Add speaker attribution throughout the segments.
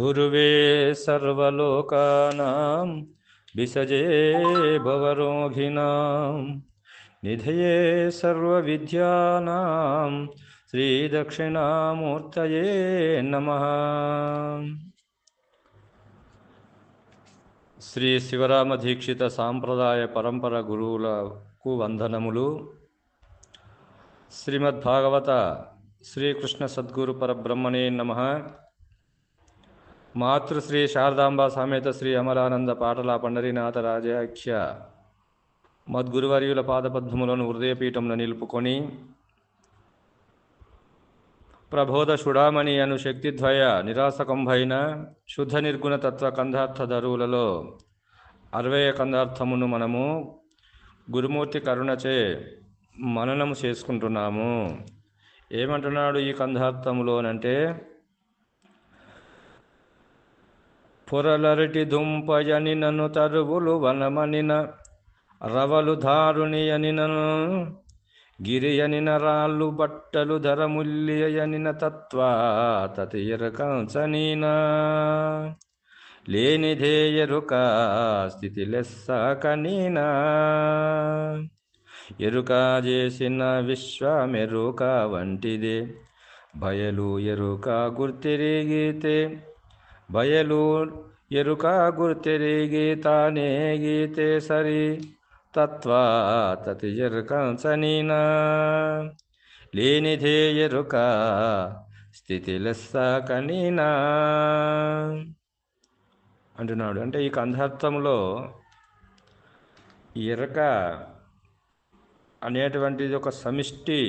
Speaker 1: గురువే సర్వలోకానాం విసజే భవరోగిణాం నిధయే సర్వవిద్యానాం శ్రీదక్షిణామూర్తయే నమ. శ్రీ శివరామ దీక్షిత సాంప్రదాయ పరంపర గురువులకు వందనములు. శ్రీమద్భాగవత శ్రీకృష్ణ సద్గురు పరబ్రహ్మణే నమ. మాతృశ్రీ శారదాంబ సమేత శ్రీ అమరానంద పాటల పండరీనాథ రాజాఖ్య. మద్గురువర్యుల పాదపద్మములను హృదయపీఠంలో నిలుపుకొని ప్రబోధ షుడామణి అను శక్తిద్వయ నిరాసకంభైన శుద్ధ నిర్గుణ తత్వ కందార్థ ధరువులలో అరవయ కందార్థమును మనము గురుమూర్తి కరుణచే మననము చేసుకుంటున్నాము. ఏమంటున్నాడు ఈ కందార్థములోనంటే పొరలరటి దుంపయని నన్ను తరువులు వనమనిన రవలు ధారుణియనినను గిరియనిన రాళ్ళు బట్టలు ధరముల్లియనిన తత్వ తతియరకంచనీనా లేనిదే స్థితి లెస్స కనీనా ఎరుక చేసిన విశ్వమెరుక వంటిదే బయలు ఎరుక గుర్తిరిగితే బయలు ఎరుక గుర్తెరిగి తానే గీతే సరి తత్వ తతి ఎరుకంచనీనా లేనిదే ఎరుక స్థితి కనీనా అంటున్నాడు అంటే ఈ కంధార్థంలో ఎరక అనేటువంటిది ఒక సమిష్టి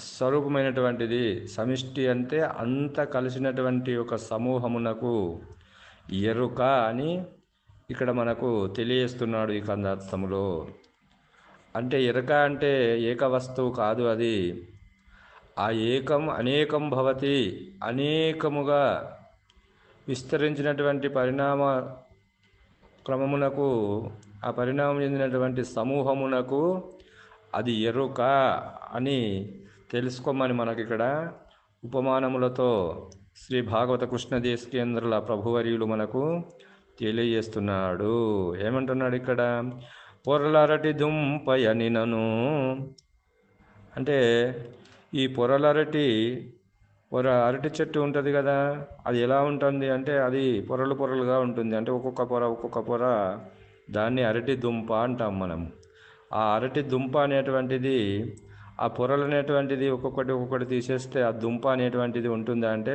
Speaker 1: స్వరూపమైనటువంటిది సమిష్టి అంటే అంత కలిసినటువంటి ఒక సమూహమునకు ఎరుక అని ఇక్కడ మనకు తెలియజేస్తున్నాడు ఈ కందార్థములో. అంటే ఎరుక అంటే ఏక వస్తువు కాదు అది. ఆ ఏకం అనేకం భవతి అనేకముగా విస్తరించినటువంటి పరిణామ క్రమమునకు ఆ పరిణామం చెందినటువంటి సమూహమునకు అది ఎరుక అని తెలుసుకోమని మనకి ఇక్కడ ఉపమానములతో శ్రీ భాగవత కృష్ణదేశకేంద్రుల ప్రభువర్యులు మనకు తెలియజేస్తున్నాడు. ఏమంటున్నాడు ఇక్కడ? పొరలరటి దుంపయనినను అంటే ఈ పొరలరటి పొర అరటి చెట్టు ఉంటుంది కదా అది ఎలా ఉంటుంది అంటే అది పొరలు పొరలుగా ఉంటుంది. అంటే ఒక్కొక్క పొర ఒక్కొక్క పొర దాన్ని అరటి దుంప అంటాం మనం. ఆ అరటి దుంప అనేటువంటిది ఆ పొరలు అనేటువంటిది ఒక్కొక్కటి ఒక్కొక్కటి తీసేస్తే ఆ దుంప అనేటువంటిది ఉంటుందా అంటే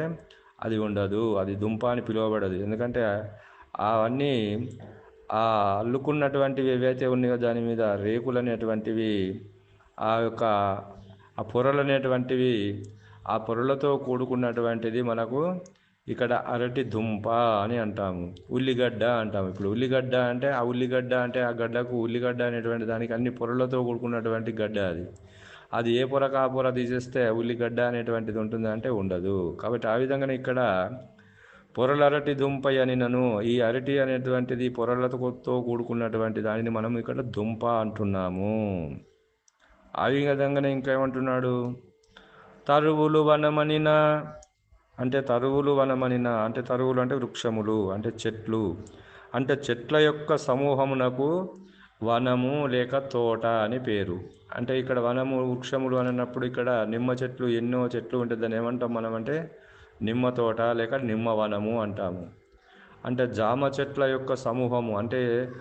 Speaker 1: అది ఉండదు అది దుంప అని పిలువబడదు. ఎందుకంటే అవన్నీ ఆ అల్లుకున్నటువంటివి ఏవైతే ఉన్నాయో దాని మీద రేకులు అనేటువంటివి ఆ యొక్క ఆ పొరలు అనేటువంటివి ఆ పొరలతో కూడుకున్నటువంటిది మనకు ఇక్కడ అరటి దుంప అని అంటాము. ఉల్లిగడ్డ అంటాము. ఇప్పుడు ఉల్లిగడ్డ అంటే ఆ ఉల్లిగడ్డ అంటే ఆ గడ్డకు ఉల్లిగడ్డ అనేటువంటి దానికి అన్ని పొరలతో కూడుకున్నటువంటి గడ్డ అది. అది ఏ పొర కాపొర పొర తీసేస్తే ఉల్లిగడ్డ అనేటువంటిది ఉంటుంది అంటే ఉండదు. కాబట్టి ఆ విధంగానే ఇక్కడ పొరల అరటి దుంప అని నన్ను ఈ అరటి అనేటువంటిది పొరలతో కూడుకున్నటువంటి దానిని మనం ఇక్కడ దుంప అంటున్నాము. ఆ విధంగానే ఇంకేమంటున్నాడు? తరువులు వనమనిన అంటే తరువులు వనమనిన అంటే తరువులు అంటే వృక్షములు అంటే చెట్లు అంటే చెట్ల యొక్క సమూహమునకు వనము లేక తోట అని పేరు. అంటే ఇక్కడ వనము వృక్షములు అన్నప్పుడు ఇక్కడ నిమ్మ చెట్లు ఎన్నో చెట్లు ఉంటుందని దాన్ని ఏమంటాం మనం అంటే నిమ్మ తోట లేక నిమ్మ వనము అంటాము. అంటే జామ చెట్ల యొక్క సమూహము అంటే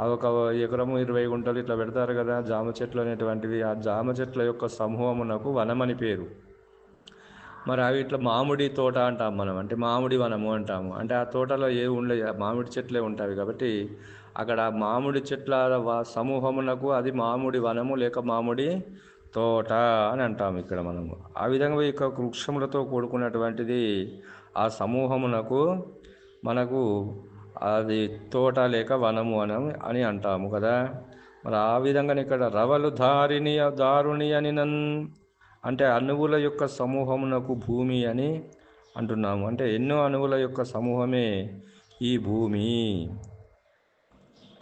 Speaker 1: ఒక ఎకరము ఇరవై గుంటలు ఇట్లా పెడతారు కదా జామ చెట్లు అనేటువంటివి. ఆ జామ చెట్ల యొక్క సమూహమునకు వనమని పేరు. మరి అవి ఇట్లా మామిడి తోట అంటాం మనం. అంటే మామిడి వనము అంటాము. అంటే ఆ తోటలో ఏ ఉండే మామిడి చెట్లే ఉంటాయి కాబట్టి అక్కడ మామిడి చెట్ల సమూహమునకు అది మామిడి వనము లేక మామిడి తోట అని అంటాము ఇక్కడ మనము. ఆ విధంగా ఈ యొక్క వృక్షములతో కూడుకున్నటువంటిది ఆ సమూహమునకు మనకు అది తోట లేక వనము అని అని అంటాము కదా. మరి ఆ విధంగా ఇక్కడ రవలు దారిని దారుణి అని నన్ అంటే అణువుల యొక్క సమూహమునకు భూమి అని అంటున్నాము. అంటే ఎన్నో అణువుల యొక్క సమూహమే ఈ భూమి.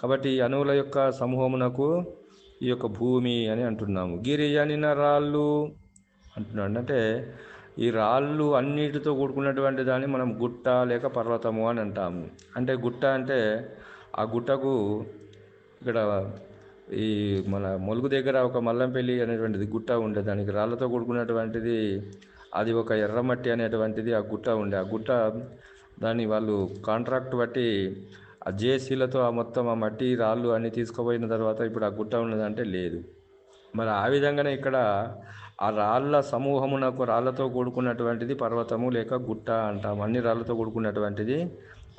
Speaker 1: కాబట్టి అణువుల యొక్క సమూహమునకు ఈ యొక్క భూమి అని అంటున్నాము. గిరి అనిన రాళ్ళు అంటున్నాడు. అంటే ఈ రాళ్ళు అన్నిటితో కూడుకున్నటువంటి దాన్ని మనం గుట్ట లేక పర్వతము అని అంటాము. అంటే గుట్ట అంటే ఆ గుట్టకు ఇక్కడ ఈ మన మొలుగు దగ్గర ఒక మల్లంపల్లి అనేటువంటిది గుట్ట ఉండే. దానికి రాళ్ళతో కూడుకున్నటువంటిది అది ఒక ఎర్రమట్టి అనేటువంటిది ఆ గుట్ట ఉండే. ఆ గుట్ట దాన్ని వాళ్ళు కాంట్రాక్ట్ బట్టి ఆ జేసీలతో ఆ మొత్తం ఆ మట్టి రాళ్ళు అన్నీ తీసుకుపోయిన తర్వాత ఇప్పుడు ఆ గుట్ట ఉన్నదంటే లేదు. మరి ఆ విధంగానే ఇక్కడ ఆ రాళ్ళ సమూహమునకు రాళ్ళతో కూడుకున్నటువంటిది పర్వతము లేక గుట్ట అంటాం అన్ని రాళ్ళతో కూడుకున్నటువంటిది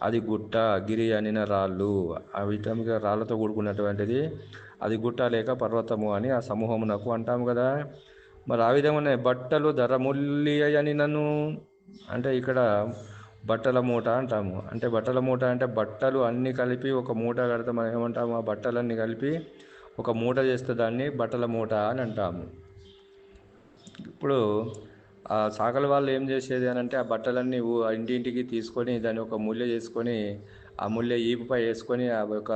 Speaker 1: అది గుట్ట గిరి అనిన రాళ్ళు. ఆ విధంగా రాళ్ళతో కూడుకున్నటువంటిది అది గుట్ట లేక పర్వతము అని ఆ సమూహమునకు అంటాం కదా. మరి ఆ విధంగానే బట్టలు ధరముల్లి అని నన్ను అంటే ఇక్కడ బట్టల మూట అంటాము. అంటే బట్టల మూట అంటే బట్టలు అన్నీ కలిపి ఒక మూట కడితే మనం ఏమంటాము? ఆ బట్టలన్నీ కలిపి ఒక మూట చేస్తే దాన్ని బట్టల మూట అని అంటాము. ఇప్పుడు ఆ సాకల వాళ్ళు ఏం చేసేది అని అంటే ఆ బట్టలన్నీ ఇంటింటికి తీసుకొని దాన్ని ఒక ముల్లె చేసుకొని ఆ ముల్లె ఈపుపై వేసుకొని ఆ యొక్క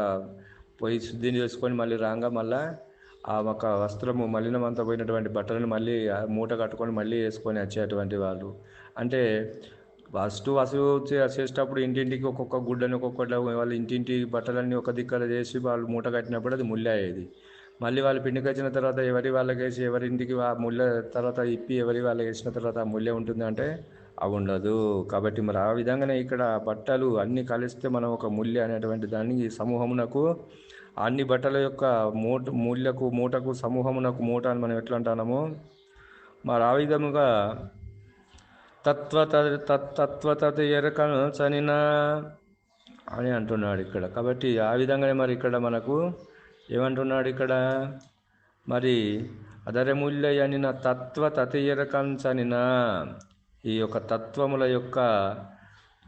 Speaker 1: పొయ్యి శుద్ధిని చేసుకొని మళ్ళీ రాగా మళ్ళా ఆ ఒక వస్త్రము మలినమంతా పోయినటువంటి బట్టలను మళ్ళీ మూట కట్టుకొని మళ్ళీ వేసుకొని వచ్చేటువంటి వాళ్ళు. అంటే ఫస్ట్ వసూ చేసేటప్పుడు ఇంటింటికి ఒక్కొక్క గుడ్డని ఒక్కొక్కటి వాళ్ళు ఇంటింటి బట్టలన్నీ ఒక దిక్కల చేసి వాళ్ళు మూట కట్టినప్పుడు అది ముల్లె అయ్యేది. మళ్ళీ వాళ్ళు పిండికి వచ్చిన తర్వాత ఎవరి వాళ్ళకి వేసి ఎవరి ఇంటికి ఆ ముళ్ళ తర్వాత ఇప్పి ఎవరి వాళ్ళకి వేసిన తర్వాత ఆ ముల్లె ఉంటుంది అంటే అవి ఉండదు. కాబట్టి మరి ఆ విధంగానే ఇక్కడ బట్టలు అన్నీ కలిస్తే మనం ఒక ముల్లె అనేటువంటి దాన్ని ఈ సమూహమునకు అన్ని బట్టల యొక్క మూట మూల్యకు మూటకు సమూహమునకు మూట అని మనం ఎట్లా అంటున్నాము మరి ఆ విధముగా తత్వత తత్వత చనినా అని అంటున్నాడు ఇక్కడ. కాబట్టి ఆ విధంగానే మరి ఇక్కడ మనకు ఏమంటున్నాడు ఇక్కడ? మరి అదరముల్య అనిన తత్వ తతియరకంచనిన ఈ యొక్క తత్వముల యొక్క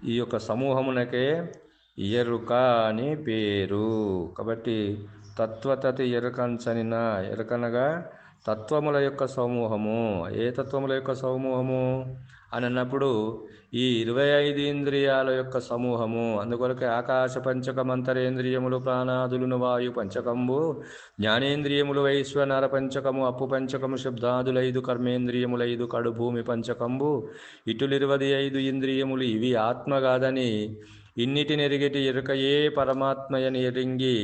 Speaker 1: ఈ యొక్క సమూహమునకే ఎరుక అని పేరు. కాబట్టి తత్వతతి ఎరకంచనిన ఎరకనగా తత్వముల యొక్క సమూహము. ఏ తత్వముల యొక్క సమూహము? అని అన్నప్పుడు ఈ ఇరవై ఐదు ఇంద్రియాల యొక్క సమూహము అందుకొరకే ఆకాశ పంచకం అంతరేంద్రియములు ప్రాణాదులును వాయు పంచకంబు జ్ఞానేంద్రియములు వైశ్వనర పంచకము అప్పు పంచకము శబ్దాదులైదు కర్మేంద్రియములైదు కడు భూమి పంచకంబు ఇటులిరువది ఐదు ఇంద్రియములు ఇవి ఆత్మ కాదని ఇన్నిటినెరిగిటి ఎరుకయే పరమాత్మయని ఎరింగి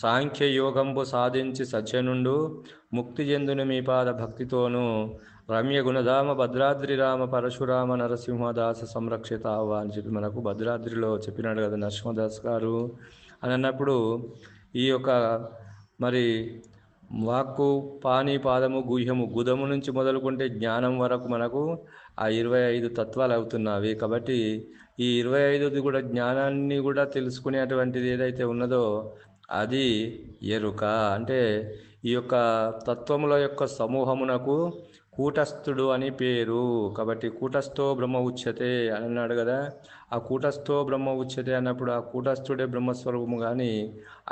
Speaker 1: సాంఖ్య యోగంబు సాధించి సజ్జనుండు ముక్తి చెందును మీ పాద భక్తితోనూ రమ్య గుణధామ భద్రాద్రి రామ పరశురామ నరసింహదాస సంరక్షిత అని చెప్పి మనకు భద్రాద్రిలో చెప్పినాడు కదా నరసింహదాస్ గారు. అని అన్నప్పుడు ఈ యొక్క మరి వాక్కు పాని పాదము గుహ్యము గుదము నుంచి మొదలుకుంటే జ్ఞానం వరకు మనకు ఆ ఇరవై ఐదు తత్వాలు అవుతున్నవి. కాబట్టి ఈ ఇరవై ఐదుది కూడా జ్ఞానాన్ని కూడా తెలుసుకునేటువంటిది ఏదైతే ఉన్నదో అది ఎరుక. అంటే ఈ యొక్క తత్వముల యొక్క సమూహమునకు కూటస్థుడు అని పేరు. కాబట్టి కూటస్థో బ్రహ్మ ఉచ్యతే అని అన్నాడు కదా. ఆ కూటస్థో బ్రహ్మ ఉచ్యతే అన్నప్పుడు ఆ కూటస్థుడే బ్రహ్మస్వరూపము కానీ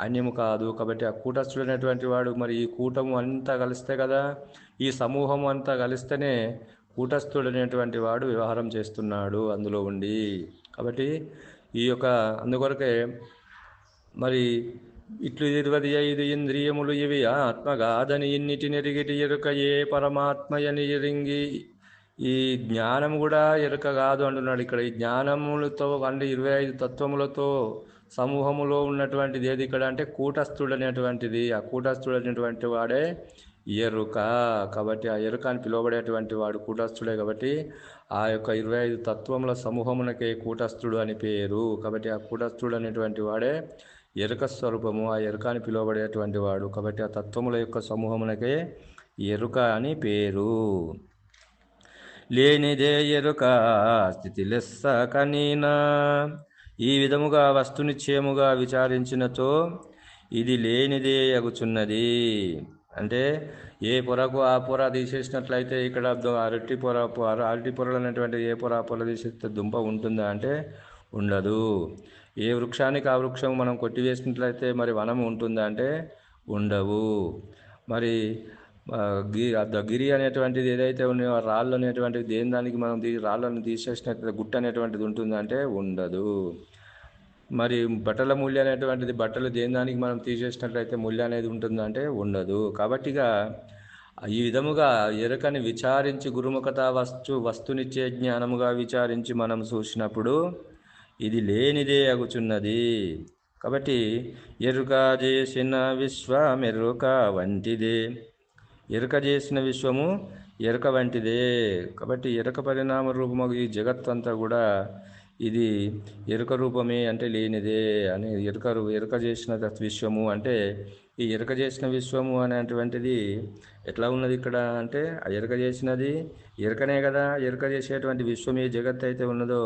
Speaker 1: అన్యము కాదు. కాబట్టి ఆ కూటస్థుడు అనేటువంటి వాడు మరి ఈ కూటము అంతా కలిస్తే కదా ఈ సమూహం అంతా కలిస్తేనే కూటస్థుడు అనేటువంటి వాడు వ్యవహారం చేస్తున్నాడు అందులో ఉండి. కాబట్టి ఈ యొక్క అందుకొరకే మరి ఇట్లు ఇరవై ఐదు ఇంద్రియములు ఇవి ఆత్మగాదని ఇన్నిటి నెరిగిటి ఎరుక ఏ పరమాత్మయని ఎరింగి. ఈ జ్ఞానం కూడా ఎరుక కాదు అంటున్నాడు ఇక్కడ. ఈ జ్ఞానములతో అంటే ఇరవై ఐదు తత్వములతో సమూహములో ఉన్నటువంటిది ఏది ఇక్కడ అంటే కూటస్థుడు అనేటువంటిది ఆ కూటస్థుడు అనేటువంటి వాడే ఎరుక. కాబట్టి ఆ ఎరుక అని పిలువబడేటువంటి వాడు కూటస్థుడే కాబట్టి ఆ యొక్క ఇరవై ఐదు తత్వముల సమూహమునకే కూటస్థుడు అని పేరు. కాబట్టి ఆ కూటస్థుడు అనేటువంటి వాడే ఎరుక స్వరూపము. ఆ ఎరుక అని పిలువబడేటువంటి వాడు. కాబట్టి ఆ తత్వముల యొక్క సమూహమునకే ఎరుక అని పేరు. లేనిదే ఎరుక స్థితి లెస్స కనీనా ఈ విధముగా వస్తునిశ్చయముగా విచారించినతో ఇది లేనిదే అగుచున్నది అంటే ఏ పొరకు ఆ పొర తీసేసినట్లయితే ఇక్కడ అరటి పొర అరటి పొరలు అనేటువంటి ఏ పొర పొర తీసేస్తే దుంప ఉంటుందా అంటే ఉండదు. ఏ వృక్షానికి ఆ వృక్షం మనం కొట్టివేసినట్లయితే మరి వనం ఉంటుందా అంటే ఉండవు. మరి గి ఆ గిరి అనేటువంటిది ఏదైతే ఉన్నాయో ఆ రాళ్ళు అనేటువంటిది దేని దానికి మనం తీ రాళ్ళను తీసేసినట్లయితే గుట్ట అనేటువంటిది ఉంటుందంటే ఉండదు. మరి బట్టల మూల్య అనేటువంటిది బట్టలు దేని దానికి మనం తీసేసినట్లయితే మూల్య అనేది ఉంటుందంటే ఉండదు. కాబట్టిగా ఈ విధముగా ఎరుకని విచారించి గురుముఖత వస్తు వస్తునిచ్చే జ్ఞానముగా విచారించి మనం చూసినప్పుడు ఇది లేనిదే అగుచున్నది. కాబట్టి ఎరుక చేసిన విశ్వమెరుక వంటిదే. ఎరుక చేసిన విశ్వము ఎరుక వంటిదే. కాబట్టి ఎరుక పరిణామ రూపము ఈ జగత్ అంతా కూడా ఇది ఎరుక రూపమే అంటే లేనిదే అని ఎరుక ఎరుక చేసిన విశ్వము అంటే ఈ ఎరుక చేసిన విశ్వము అనేటువంటిది ఎట్లా ఉన్నది ఇక్కడ అంటే ఆ ఎరుక చేసినది ఎరుకనే కదా. ఎరుక చేసేటువంటి విశ్వం ఏ జగత్ అయితే ఉన్నదో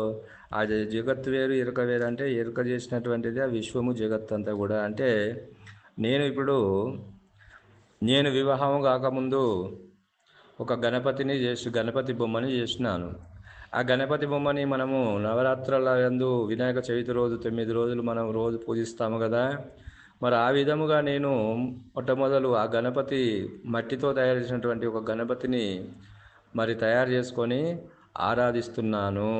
Speaker 1: ఆ జగత్ జగత్తు వేరు ఎరుక వేరు అంటే ఎరుక చేసినటువంటిది ఆ విశ్వము జగత్ అంతా కూడా. అంటే నేను ఇప్పుడు నేను వివాహం కాకముందు ఒక గణపతిని చేసి గణపతి బొమ్మని చేసినాను. ఆ గణపతి బొమ్మని మనము నవరాత్రుల యందు వినాయక చవితి రోజు తొమ్మిది రోజులు మనం రోజు పూజిస్తాము కదా. మరి ఆ విధముగా నేను మొట్టమొదలు ఆ గణపతి మట్టితో తయారు చేసినటువంటి ఒక గణపతిని మరి తయారు చేసుకొని ఆరాధిస్తున్నాను.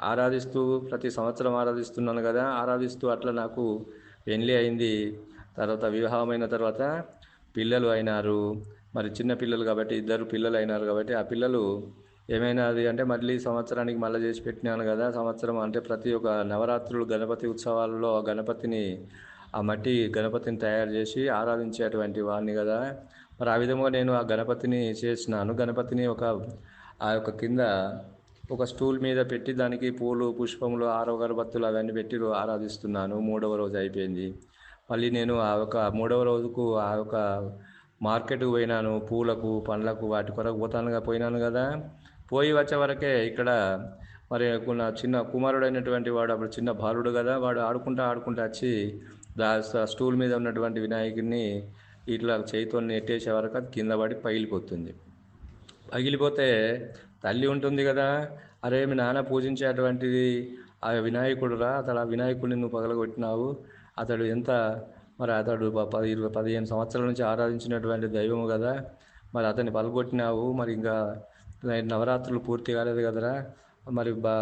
Speaker 1: ఆరాధిస్తూ ప్రతి సంవత్సరం ఆరాధిస్తున్నాను కదా. ఆరాధిస్తూ అట్లా నాకు పెళ్ళి అయింది. తర్వాత వివాహమైన తర్వాత పిల్లలు అయినారు. మరి చిన్న పిల్లలు కాబట్టి ఇద్దరు పిల్లలు అయినారు కాబట్టి ఆ పిల్లలు ఏమైనా అది అంటే మళ్ళీ సంవత్సరానికి మళ్ళీ చేసి పెట్టినాను కదా. సంవత్సరం అంటే ప్రతి ఒక్క నవరాత్రులు గణపతి ఉత్సవాల్లో గణపతిని ఆ మట్టి గణపతిని తయారు చేసి ఆరాధించేటువంటి వాడిని కదా. మరి ఆ విధంగా నేను ఆ గణపతిని చేసినాను. గణపతిని ఒక ఆ యొక్క కింద ఒక స్టూల్ మీద పెట్టి దానికి పూలు పుష్పములు ఆరో గరబత్తులు అవన్నీ పెట్టి ఆరాధిస్తున్నాను. మూడవ రోజు అయిపోయింది. మళ్ళీ నేను ఆ యొక్క మూడవ రోజుకు ఆ యొక్క మార్కెట్కు పోయినాను. పూలకు పండ్లకు వాటి కొరకు పోతానుగా పోయినాను కదా. పోయి వచ్చే వరకే ఇక్కడ మరి చిన్న కుమారుడైనటువంటి వాడు అప్పుడు చిన్న బాలుడు కదా వాడు ఆడుకుంటా ఆడుకుంటా వచ్చి దా స్టూల్ మీద ఉన్నటువంటి వినాయకుడిని ఇట్లా చేతితో నెట్టేసే వరకు అది కింద పడి పగిలిపోతుంది. పగిలిపోతే తల్లి ఉంటుంది కదా అరే మీ నాన్న పూజించేటువంటిది ఆ వినాయకుడురా అతడు ఆ వినాయకుడిని నువ్వు పగలగొట్టినావు అతడు ఎంత మరి అతడు పది ఇరవై పదిహేను సంవత్సరాల నుంచి ఆరాధించినటువంటి దైవము కదా మరి అతన్ని పగలగొట్టినావు మరి ఇంకా నవరాత్రులు పూర్తి కాలేదు కదరా. మరి బా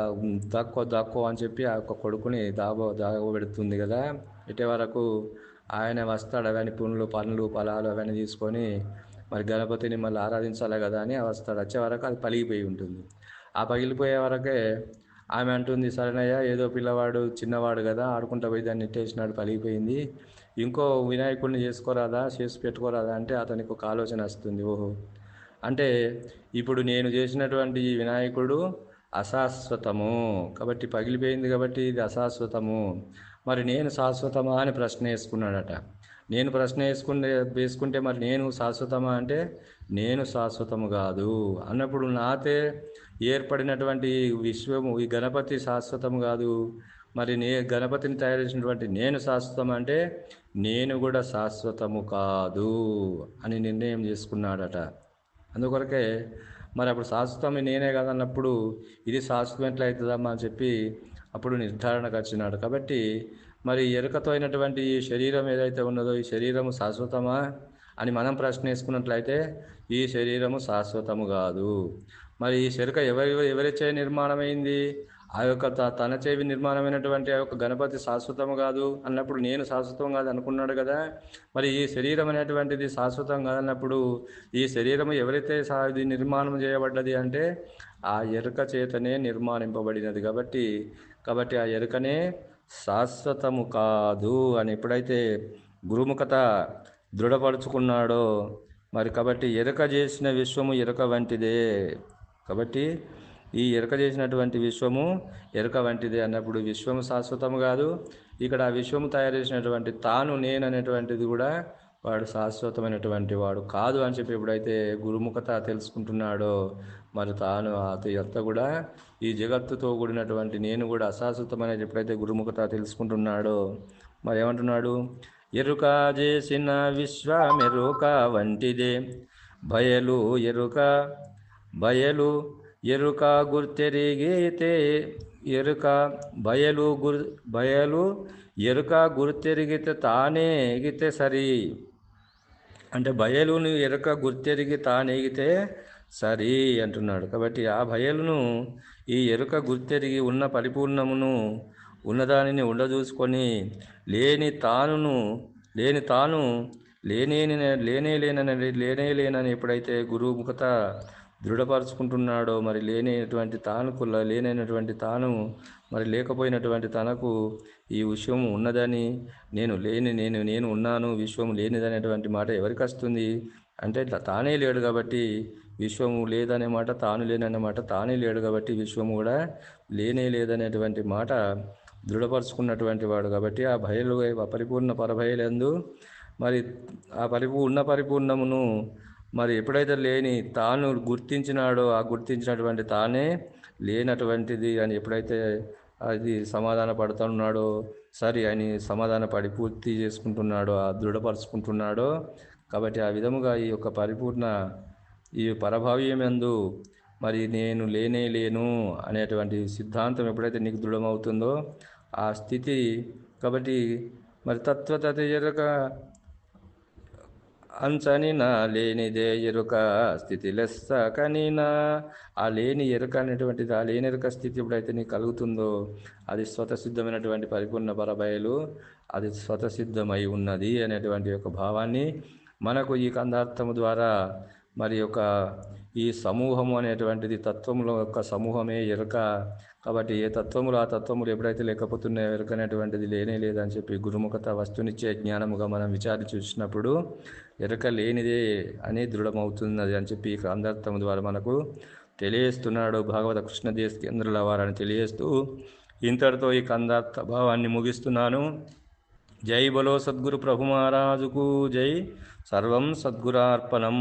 Speaker 1: దాక్కో దాక్కో అని చెప్పి ఆ యొక్క కొడుకుని దాబో దాగబెడుతుంది కదా. ఇటే వరకు ఆయన వస్తాడు అవన్నీ పుండ్లు పనులు ఫలాలు అవన్నీ తీసుకొని మరి గణపతిని మళ్ళీ ఆరాధించాలి కదా అని వస్తాడు. వచ్చే వరకు అది పలిగిపోయి ఉంటుంది. ఆ పగిలిపోయే వరకే ఆమె అంటుంది సరేనయ్యా ఏదో పిల్లవాడు చిన్నవాడు కదా ఆడుకుంటా పోయి దాన్ని నెట్టేసినాడు పలిగిపోయింది ఇంకో వినాయకుడిని చేసుకోరాదా చేసి పెట్టుకోరాదా? అంటే అతనికి ఒక ఆలోచన వస్తుంది. ఓహో అంటే ఇప్పుడు నేను చేసినటువంటి ఈ వినాయకుడు అశాశ్వతము. కాబట్టి పగిలిపోయింది కాబట్టి ఇది అశాశ్వతము. మరి నేను శాశ్వతమా అని ప్రశ్న వేసుకున్నాడట. నేను ప్రశ్న వేసుకుంటే వేసుకుంటే మరి నేను శాశ్వతమా అంటే నేను శాశ్వతము కాదు. అన్నప్పుడు నాతే ఏర్పడినటువంటి విశ్వము ఈ గణపతి శాశ్వతము కాదు. మరి నే గణపతిని తయారు చేసినటువంటి నేను శాశ్వతం అంటే నేను కూడా శాశ్వతము కాదు అని నిర్ణయం చేసుకున్నాడట. అందుకొరకే మరి అప్పుడు శాశ్వతం నేనే కదన్నప్పుడు ఇది శాశ్వతం ఎట్లా అవుతుందమ్మా అని చెప్పి అప్పుడు నిర్ధారణకు వచ్చినాడు కాబట్టి మరి ఎరుకతో అయినటువంటి ఈ శరీరం ఏదైతే ఉన్నదో ఈ శరీరము శాశ్వతమా అని మనం ప్రశ్న వేసుకున్నట్లయితే ఈ శరీరము శాశ్వతము కాదు. మరి ఈ చెరుక ఎవరి ఎవరిచే నిర్మాణమైంది? ఆ యొక్క త- తన చేవి నిర్మాణమైనటువంటి ఆ యొక్క గణపతి శాశ్వతం కాదు అన్నప్పుడు నేను శాశ్వతం కాదు అనుకున్నాడు కదా. మరి ఈ శరీరం అనేటువంటిది శాశ్వతం కాదన్నప్పుడు ఈ శరీరం ఎవరైతే ఇది నిర్మాణం చేయబడ్డది అంటే ఆ ఎరుక చేతనే నిర్మాణింపబడినది కాబట్టి కాబట్టి ఆ ఎరుకనే శాశ్వతము కాదు అని ఎప్పుడైతే గురుముఖత దృఢపరుచుకున్నాడో మరి కాబట్టి ఎరుక చేసిన విశ్వము ఎరుక వంటిదే. కాబట్టి ఈ ఎరుక చేసినటువంటి విశ్వము ఎరుక వంటిదే అన్నప్పుడు విశ్వము శాశ్వతము కాదు. ఇక్కడ ఆ విశ్వము తయారు చేసినటువంటి తాను నేను అనేటువంటిది కూడా వాడు శాశ్వతమైనటువంటి వాడు కాదు అని చెప్పి ఎప్పుడైతే గురుముఖత తెలుసుకుంటున్నాడో మరి తాను అత కూడా ఈ జగత్తుతో కూడినటువంటి నేను కూడా అశాశ్వతమైన ఎప్పుడైతే గురుముఖత తెలుసుకుంటున్నాడో మరి ఏమంటున్నాడు? ఎరుక చేసిన విశ్వమెరుక వంటిదే. బయలు ఎరుక బయలు ఎరుక గుర్తెరిగితే ఎరుక బయలు గుర్ బయలు ఎరుక గుర్తెరిగితే తానే ఎగితే సరి. అంటే బయలును ఎరుక గుర్తెరిగి తానెగితే సరి అంటున్నాడు. కాబట్టి ఆ బయలును ఈ ఎరుక గుర్తెరిగి ఉన్న పరిపూర్ణమును ఉన్నదానిని ఉండదూసుకొని లేని తానును లేని తాను లేనే లేనే లేనని లేనే లేనని ఎప్పుడైతే గురువు ముఖత దృఢపరుచుకుంటున్నాడో మరి లేనటువంటి తానుకు లేనైనటువంటి తాను మరి లేకపోయినటువంటి తనకు ఈ విశ్వం ఉన్నదని నేను లేని నేను నేను ఉన్నాను విశ్వం లేనిదనేటువంటి మాట ఎవరికి వస్తుంది? అంటే ఇట్లా తానే లేడు కాబట్టి విశ్వము లేదనే మాట తాను లేననే మాట తానే లేడు కాబట్టి విశ్వము కూడా లేనే లేదనేటువంటి మాట దృఢపరుచుకున్నటువంటి వాడు కాబట్టి ఆ భయలు పరిపూర్ణ పరభయలందు మరి ఆ పరిపూ ఉన్న పరిపూర్ణమును మరి ఎప్పుడైతే లేని తాను గుర్తించినాడో ఆ గుర్తించినటువంటి తానే లేనటువంటిది అని ఎప్పుడైతే అది సమాధాన పడుతున్నాడో సరే అని సమాధాన పడి పూర్తి చేసుకుంటున్నాడో ఆ దృఢపరుచుకుంటున్నాడో కాబట్టి ఆ విధముగా ఈ యొక్క పరిపూర్ణ ఈ పరభావ్యమందు మరి నేను లేనే లేను అనేటువంటి సిద్ధాంతం ఎప్పుడైతే నీకు దృఢమవుతుందో ఆ స్థితి కాబట్టి మరి తత్వతత ఎరుక నా లేనిదే ఎరుక స్థితి లెస్స కనీనా. ఆ లేని ఎరుక అనేటువంటిది ఆ లేని ఎరుక స్థితి ఎప్పుడైతే నీకు కలుగుతుందో అది స్వతసిద్ధమైనటువంటి పరిపూర్ణ పరబయలు అది స్వతసిద్ధమై ఉన్నది అనేటువంటి యొక్క భావాన్ని మనకు ఈ కందార్థము ద్వారా మరి యొక్క ఈ సమూహము అనేటువంటిది తత్వముల యొక్క సమూహమే ఎరుక కాబట్టి ఏ తత్వములు ఆ తత్వములు ఎప్పుడైతే లేకపోతున్నాయో ఎరకనేటువంటిది లేనే లేదని చెప్పి గురుముఖత వస్తునిచ్చే జ్ఞానముగా మనం విచారి చూసినప్పుడు ఎరక లేనిదే అని దృఢమవుతున్నది అని చెప్పి ఈ ద్వారా మనకు తెలియజేస్తున్నాడు భాగవత కృష్ణదేశ్ కేంద్రుల వారని తెలియజేస్తూ ఇంతటితో ఈ కందార్థ భావాన్ని ముగిస్తున్నాను. జై బలో సద్గురు ప్రభు మహారాజుకు జై. సర్వం సద్గురార్పణం.